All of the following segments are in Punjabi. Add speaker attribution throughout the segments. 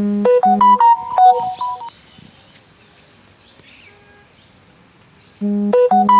Speaker 1: Thank you.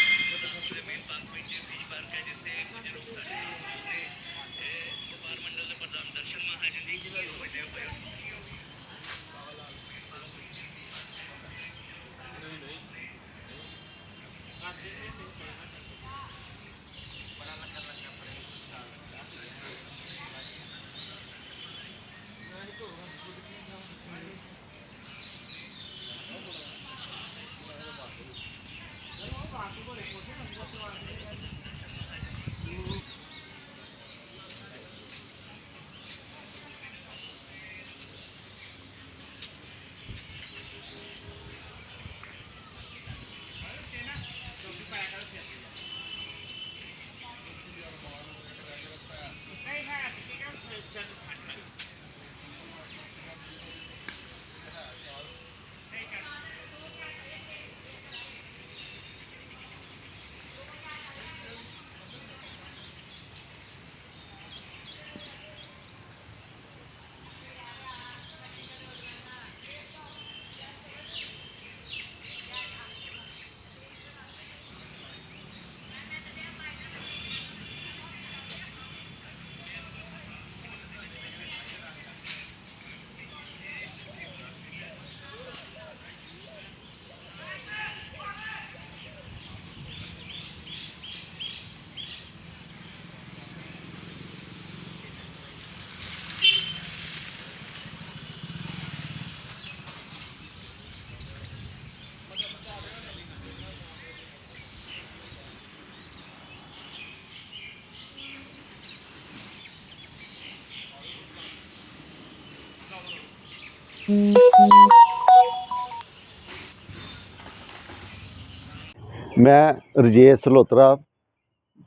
Speaker 1: ਮੈਂ Rajesh Salotra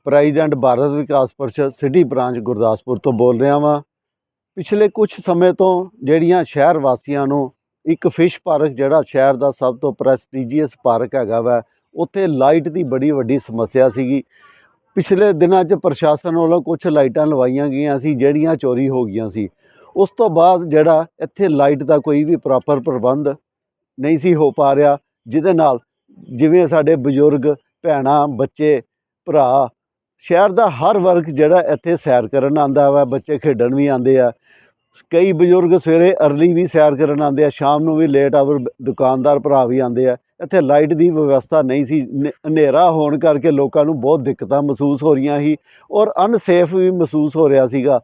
Speaker 1: president Bharat Vikas Parishad city branch Gurdaspur ਤੋਂ ਬੋਲ ਰਿਹਾ ਵਾਂ। ਪਿਛਲੇ ਕੁਝ ਸਮੇਂ ਤੋਂ ਜਿਹੜੀਆਂ ਸ਼ਹਿਰ ਵਾਸੀਆਂ ਨੂੰ ਇੱਕ ਫਿਸ਼ ਪਾਰਕ ਜਿਹੜਾ ਸ਼ਹਿਰ ਦਾ ਸਭ ਤੋਂ ਪ੍ਰੈਸਟੀਜੀਅਸ ਪਾਰਕ ਹੈਗਾ ਵਾ, ਉੱਥੇ ਲਾਈਟ ਦੀ ਬੜੀ ਵੱਡੀ ਸਮੱਸਿਆ ਸੀਗੀ। ਪਿਛਲੇ ਦਿਨਾਂ 'ਚ ਪ੍ਰਸ਼ਾਸਨ ਵੱਲੋਂ ਕੁਝ ਲਾਈਟਾਂ ਲਵਾਈਆਂ ਗਈਆਂ ਸੀ, ਜਿਹੜੀਆਂ ਚੋਰੀ ਹੋ ਗਈਆਂ ਸੀ। ਉਸ ਤੋਂ ਬਾਅਦ ਜਿਹੜਾ ਇੱਥੇ ਲਾਈਟ ਦਾ ਕੋਈ ਵੀ ਪ੍ਰੋਪਰ ਪ੍ਰਬੰਧ ਨਹੀਂ ਸੀ ਹੋ ਪਾ ਰਿਹਾ, ਜਿਹਦੇ ਨਾਲ ਜਿਵੇਂ ਸਾਡੇ ਬਜ਼ੁਰਗ, ਭੈਣਾਂ, ਬੱਚੇ, ਭਰਾ, ਸ਼ਹਿਰ ਦਾ ਹਰ ਵਰਗ ਜਿਹੜਾ ਇੱਥੇ ਸੈਰ ਕਰਨ ਆਂਦਾ ਵਾ, ਬੱਚੇ ਖੇਡਣ ਵੀ ਆਂਦੇ ਆ। ਕਈ ਬਜ਼ੁਰਗ ਸਵੇਰੇ ਅਰਲੀ ਵੀ ਸੈਰ ਕਰਨ ਆਂਦੇ ਆ, ਸ਼ਾਮ ਨੂੰ ਵੀ ਲੇਟ ਆਵਰ ਦੁਕਾਨਦਾਰ ਭਰਾ ਵੀ ਆਂਦੇ ਆ। ਇੱਥੇ ਲਾਈਟ ਦੀ ਵਿਵਸਥਾ ਨਹੀਂ ਸੀ, ਨ- ਹਨੇਰਾ ਹੋਣ ਕਰਕੇ ਲੋਕਾਂ ਨੂੰ ਬਹੁਤ ਦਿੱਕਤਾਂ ਮਹਿਸੂਸ ਹੋ ਰਹੀਆਂ ਸੀ ਔਰ ਅਨਸੇਫ ਵੀ ਮਹਿਸੂਸ ਹੋ ਰਿਹਾ ਸੀਗਾ।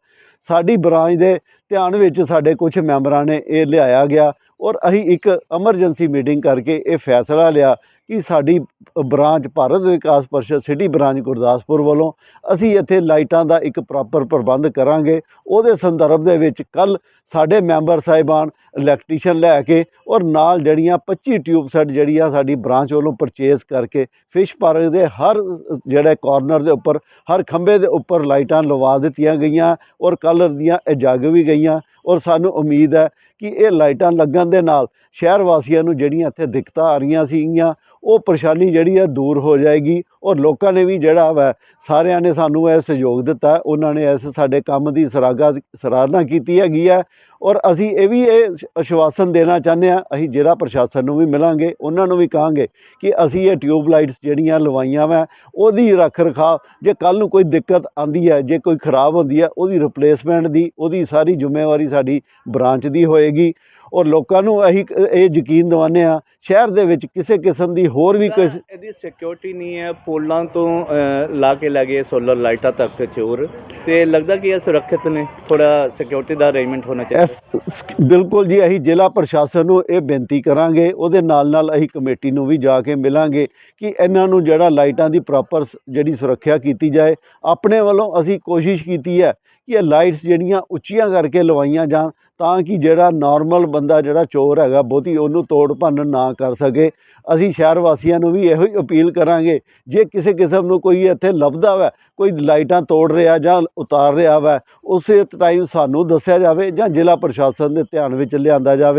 Speaker 1: ਸਾਡੀ ਬ੍ਰਾਂਚ ਦੇ ਧਿਆਨ ਵਿੱਚ ਸਾਡੇ ਕੁਝ ਮੈਂਬਰਾਂ ਨੇ ਇਹ ਲਿਆਇਆ ਗਿਆ ਔਰ ਅਸੀਂ ਇੱਕ ਐਮਰਜੈਂਸੀ ਮੀਟਿੰਗ ਕਰਕੇ ਇਹ ਫੈਸਲਾ ਲਿਆ ਕਿ ਸਾਡੀ branch Bharat Vikas Parishad city branch Gurdaspur ਵੱਲੋਂ ਅਸੀਂ ਇੱਥੇ ਲਾਈਟਾਂ ਦਾ ਇੱਕ ਪ੍ਰੋਪਰ ਪ੍ਰਬੰਧ ਕਰਾਂਗੇ। ਉਹਦੇ ਸੰਦਰਭ ਦੇ ਵਿੱਚ ਕੱਲ ਸਾਡੇ ਮੈਂਬਰ ਸਾਹਿਬਾਨ, ਇਲੈਕਟ੍ਰੀਸ਼ੀਅਨ ਲੈ ਕੇ ਔਰ ਨਾਲ ਜਿਹੜੀਆਂ 25 ਟਿਊਬ ਸੈੱਟ ਆ ਸਾਡੀ ਬ੍ਰਾਂਚ ਵੱਲੋਂ ਪਰਚੇਸ ਕਰਕੇ ਫਿਸ਼ ਪਾਰਕ ਦੇ ਹਰ ਜਿਹੜੇ ਕਾਰਨਰ ਦੇ ਉੱਪਰ, ਹਰ ਖੰਭੇ ਦੇ ਉੱਪਰ ਲਾਈਟਾਂ ਲਵਾ ਦਿੱਤੀਆਂ ਗਈਆਂ ਔਰ ਕਲਰ ਦੀਆਂ ਇਹ ਜਗ ਵੀ ਗਈਆਂ। ਔਰ ਸਾਨੂੰ ਉਮੀਦ ਹੈ ਕਿ ਇਹ ਲਾਈਟਾਂ ਲੱਗਣ ਦੇ ਨਾਲ ਸ਼ਹਿਰ ਵਾਸੀਆਂ ਨੂੰ ਜਿਹੜੀਆਂ ਇੱਥੇ ਦਿੱਕਤਾਂ ਆ ਰਹੀਆਂ ਸੀਗੀਆਂ, ਉਹ ਪਰੇਸ਼ਾਨੀ ਜਿਹੜੀ ਹੈ ਦੂਰ ਹੋ ਜਾਏਗੀ। ਔਰ ਲੋਕਾਂ ਨੇ ਵੀ ਜਿਹੜਾ ਵਾ, ਸਾਰਿਆਂ ਨੇ ਸਾਨੂੰ ਇਹ ਸਹਿਯੋਗ ਦਿੱਤਾ, ਉਹਨਾਂ ਨੇ ਇਸ ਸਾਡੇ ਕੰਮ ਦੀ ਸਰਾਗਾ, ਸਰਾਹਨਾ ਕੀਤੀ ਹੈਗੀ ਹੈ ਔਰ ਅਸੀਂ ਇਹ ਵੀ ਇਹ ਆਸ਼ਵਾਸਨ ਦੇਣਾ ਚਾਹੁੰਦੇ ਹਾਂ, ਅਸੀਂ ਜ਼ਿਲ੍ਹਾ ਪ੍ਰਸ਼ਾਸਨ ਨੂੰ ਵੀ ਮਿਲਾਂਗੇ, ਉਹਨਾਂ ਨੂੰ ਵੀ ਕਹਾਂਗੇ ਕਿ ਅਸੀਂ ਇਹ ਟਿਊਬ ਲਾਈਟਸ ਜਿਹੜੀਆਂ ਲਵਾਈਆਂ ਵਾ, ਉਹਦੀ ਰੱਖ ਰਖਾਅ ਜੇ ਕੱਲ ਨੂੰ ਕੋਈ ਦਿੱਕਤ ਆਂਦੀ ਹੈ, ਜੇ ਕੋਈ ਖਰਾਬ ਹੁੰਦੀ ਹੈ, ਉਹਦੀ ਰਿਪਲੇਸਮੈਂਟ ਦੀ, ਉਹਦੀ ਸਾਰੀ ਜ਼ਿੰਮੇਵਾਰੀ ਸਾਡੀ ਬ੍ਰਾਂਚ ਦੀ ਹੋਏਗੀ ਔਰ ਲੋਕਾਂ ਨੂੰ ਅਸੀਂ ਇਹ ਯਕੀਨ ਦਿਵਾਉਂਦੇ ਆ ਸ਼ਹਿਰ ਦੇ ਵਿੱਚ ਕਿਸੇ ਕਿਸਮ ਦੀ ਹੋਰ ਵੀ ਕੋਈ
Speaker 2: ਇਹਦੀ ਸਿਕਿਉਰਿਟੀ ਨਹੀਂ ਹੈ ਪੋਲਾਂ ਤੋਂ ਲਾ ਕੇ ਲੱਗੇ ਸੋਲਰ ਲਾਈਟਾਂ ਤੱਕ ਚੋਰ ਤੇ ਲੱਗਦਾ ਕਿ ਇਹ ਸੁਰੱਖਿਅਤ ਨੇ ਥੋੜਾ ਸਿਕਿਉਰਿਟੀ ਦਾ ਅਰੇਂਜਮੈਂਟ ਹੋਣਾ ਚਾਹੀਦਾ।
Speaker 1: ਬਿਲਕੁਲ ਜੀ ਅਸੀਂ ਜ਼ਿਲ੍ਹਾ ਪ੍ਰਸ਼ਾਸਨ ਨੂੰ ਇਹ ਬੇਨਤੀ ਕਰਾਂਗੇ ਉਹਦੇ ਨਾਲ ਨਾਲ ਅਸੀਂ ਕਮੇਟੀ ਨੂੰ ਵੀ ਜਾ ਕੇ ਮਿਲਾਂਗੇ ਕਿ ਇਹਨਾਂ ਨੂੰ ਜਿਹੜਾ ਲਾਈਟਾਂ ਦੀ ਪ੍ਰੋਪਰ ਜਿਹੜੀ ਸੁਰੱਖਿਆ ਕੀਤੀ ਜਾਏ ਆਪਣੇ ਵੱਲੋਂ ਅਸੀਂ ਕੋਸ਼ਿਸ਼ ਕੀਤੀ ਹੈ ਕਿ ਇਹ ਲਾਈਟਸ ਜਿਹੜੀਆਂ ਉੱਚੀਆਂ ਕਰਕੇ ਲਵਾਈਆਂ ਜਾਣ ਤਾਂ ਕਿ ਜਿਹੜਾ ਨਾਰਮਲ ਬੰਦਾ ਜਿਹੜਾ ਚੋਰ ਹੈਗਾ, ਬਹੁਤੀ ਉਹਨੂੰ ਤੋੜ ਭੰਨ ਨਾ ਕਰ ਸਕੇ। ਅਸੀਂ ਸ਼ਹਿਰ ਵਾਸੀਆਂ ਨੂੰ ਵੀ ਇਹੋ ਹੀ ਅਪੀਲ ਕਰਾਂਗੇ, ਜੇ ਕਿਸੇ ਕਿਸਮ ਨੂੰ ਕੋਈ ਇੱਥੇ ਲੱਭਦਾ ਵਾ, ਕੋਈ ਲਾਈਟਾਂ ਤੋੜ ਰਿਹਾ ਜਾਂ ਉਤਾਰ ਰਿਹਾ ਵਾ, ਉਸੇ ਟਾਈਮ ਸਾਨੂੰ ਦੱਸਿਆ ਜਾਵੇ ਜਾਂ ਜ਼ਿਲ੍ਹਾ ਪ੍ਰਸ਼ਾਸਨ ਦੇ ਧਿਆਨ ਵਿੱਚ ਲਿਆਂਦਾ ਜਾਵੇ।